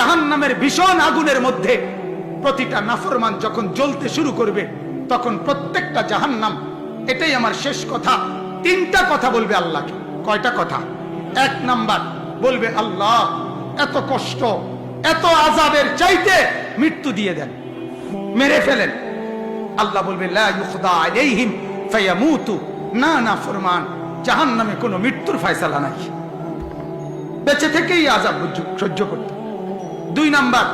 জাহান নামের ভীষণ আগুনের মধ্যে প্রতিটা নাফরমান যখন জ্বলতে শুরু করবে, তখন প্রত্যেকটা জাহান্নাম, এটাই আমার শেষ কথা। তিনটা কথা বলবে আল্লাহকে। কয়টা কথা? এক নাম্বার, বলবে, আল্লাহ, এত কষ্ট, এত আজাবের চাইতে মৃত্যু দিয়ে দেন, মেরে ফেলেন। আল্লাহ বলবে না না, ফরমান, জাহান্নামে কোনো মৃত্যুর ফয়সালা নাই। বেঁচে থেকেই আজাব সহ্য করতে দুই নাম্বার,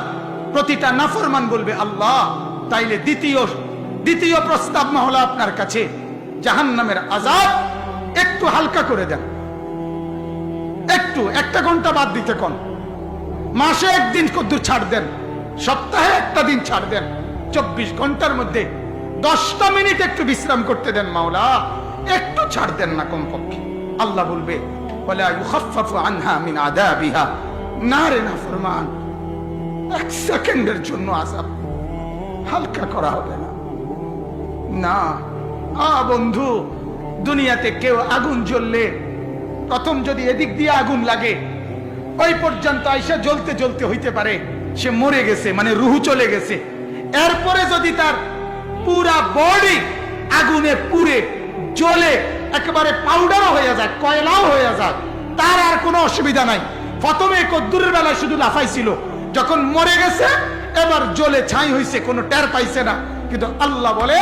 প্রতিটা নাফরমান বলবে, আল্লাহ, তাইলে দ্বিতীয় দ্বিতীয় প্রস্তাব মহলা আপনার কাছে। জাহান্নামের আজাদ একটু হালকা করে দেন। একটু, একটা ঘণ্টা বাদ দিতে কোন। মাসে একদিন কদ্দুর ছাড় দেন। সপ্তাহে একটা দিন ছাড় দেন। চব্বিশ ঘণ্টার মধ্যে দশটা মিনিট একটু বিশ্রাম করতে দেন মাওলা। একটু ছাড় দেন না কমপক্ষে। আল্লাহ বলবে বলে আনহা মিন আদা বিহা না রে না ফরমান এক সেকেন্ডের জন্য হালকা করা হবে না। না, আ বন্ধু, দুনিয়াতে কেউ আগুন জ্বললে, প্রথম যদি এদিক দিয়ে আগুন লাগে, ওই পর্যন্ত আইসা জ্বলতে জ্বলতে হইতে পারে, সে মরে গেছে মানে রুহু চলে গেছে। এরপরে যদি তার পুরা বডি আগুনে পুড়ে, জ্বলে, একেবারে পাউডারও হয়ে যায়, কয়লাও হয়ে যায়, তার আর কোনো অসুবিধা নাই। প্রথমে কদ্দুরের বেলায় শুধু লাফাইছিল যখন মরে গেছে, এবার জলে ছাই হয়েছে কোনো টের পাইছে না। কিন্তু আল্লাহ বলে,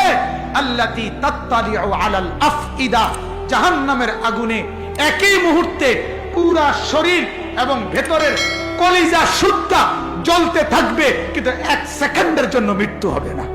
আল্লাতি তাত্তালিউ আলাল আফইদা। জাহান্নামের আগুনে একই মুহূর্তে পুরা শরীর এবং ভেতরের কলিজা সুদ্ধা জ্বলতে থাকবে, কিন্তু এক সেকেন্ডের জন্য মৃত্যু হবে না।